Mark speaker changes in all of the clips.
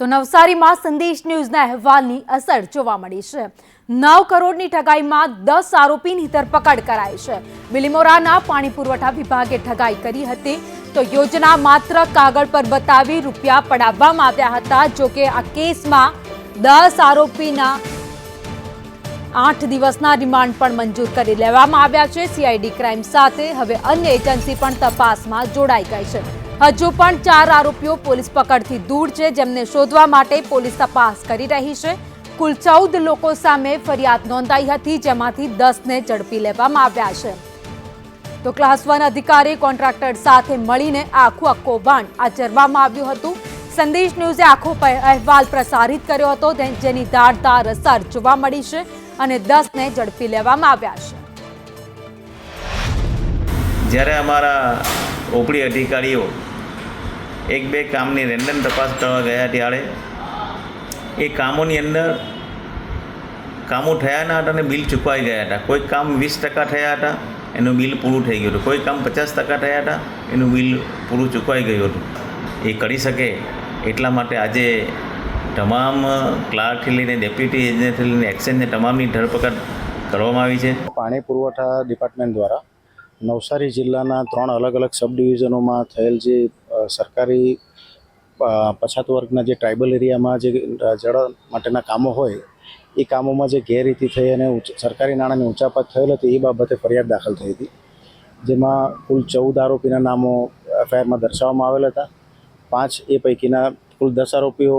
Speaker 1: તો નવસારીમાં સંદેશ ન્યૂઝના અહેવાલની અસર જોવા મળી છે. નવ કરોડની ઠગાઈમાં દસ આરોપીની ધરપકડ કરાઈ છે. બિલીમોરાના પાણી પુરવઠા વિભાગે ઠગાઈ કરી હતી. તો યોજના માત્ર કાગળ પર બતાવી રૂપિયા પડાવવામાં આવ્યા હતા જોકે આ કેસમાં દસ આરોપીના આઠ દિવસના રિમાન્ડ પણ મંજૂર કરી લેવામાં આવ્યા છે. સીઆઈડી ક્રાઇમ સાથે હવે અન્ય એજન્સી પણ તપાસમાં જોડાઈ ગઈ છે. હજુ પણ ચાર આરોપીઓ પોલીસ પકડથી દૂર છે, જેમને શોધવા માટે પોલીસ તપાસ કરી રહી છે. કુલ ચૌદ લોકો સામે ફરિયાદ નોંધાઈ હતી, જેમાંથી દસને ઝડપી લેવામાં આવ્યા છે. તો ક્લાસ વન અધિકારી કોન્ટ્રાક્ટર સાથે મળીને આખું આ કૌભાંડ આચરવામાં આવ્યું હતું. સંદેશ ન્યૂઝે આખો અહેવાલ પ્રસારિત કર્યો હતો જેની ધારદાર અસર જોવા મળી છે અને દસને ઝડપી લેવામાં આવ્યા છે.
Speaker 2: જ્યારે અમારા ઓપડી અધિકારીઓ એક બે કામની રેન્ડમ તપાસ કરવા ગયા ત્યારે એ કામોની અંદર કામો થયા ના હતા અને બિલ ચૂકવાઈ ગયા હતા. કોઈ કામ વીસ ટકા થયા હતા, એનું બિલ પૂરું થઈ ગયું હતું. કોઈ કામ પચાસ ટકા થયા હતા, એનું બિલ પૂરું ચૂકવાઈ ગયું હતું. એ કરી શકે એટલા માટે આજે તમામ ક્લાર્કથી લઈને ડેપ્યુટી એજન્ટથી લઈને એક્સચેન્જને તમામની ધરપકડ કરવામાં આવી છે.
Speaker 3: પાણી પુરવઠા ડિપાર્ટમેન્ટ દ્વારા નવસારી જિલ્લાના ત્રણ અલગ અલગ સબ ડિવિઝનોમાં થયેલ જે સરકારી પછાત વર્ગના જે ટ્રાઇબલ એરિયામાં જે જળ માટેના કામો હોય, એ કામોમાં જે ગેરરીતિ થઈ અને સરકારી નાણાંની ઊંચાપાત થયેલ હતી, એ બાબતે ફરિયાદ દાખલ થઈ હતી. જેમાં કુલ ચૌદ આરોપીના નામો એફઆઈઆરમાં દર્શાવવામાં આવેલ હતા. પાંચ એ પૈકીના કુલ દસ આરોપીઓ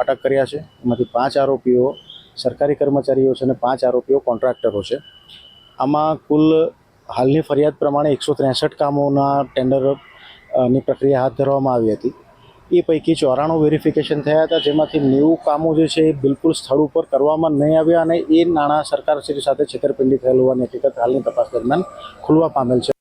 Speaker 3: અટક કર્યા છે. એમાંથી પાંચ આરોપીઓ સરકારી કર્મચારીઓ છે અને પાંચ આરોપીઓ કોન્ટ્રાક્ટરો છે. આમાં કુલ હાલની ફરિયાદ પ્રમાણે એકસો ત્રેસઠ કામોના ટેન્ડરની પ્રક્રિયા હાથ ધરવામાં આવી હતી. એ પૈકી ચોરાણું વેરિફિકેશન થયા હતા, જેમાંથી નેવું કામો જે છે એ બિલકુલ સ્થળ ઉપર કરવામાં નહીં આવ્યા અને એ નાણાં સરકારશ્રી સાથે છેતરપિંડી થયેલ હોવાની હકીકત હાલની તપાસ દરમિયાન ખુલવા પામેલ છે.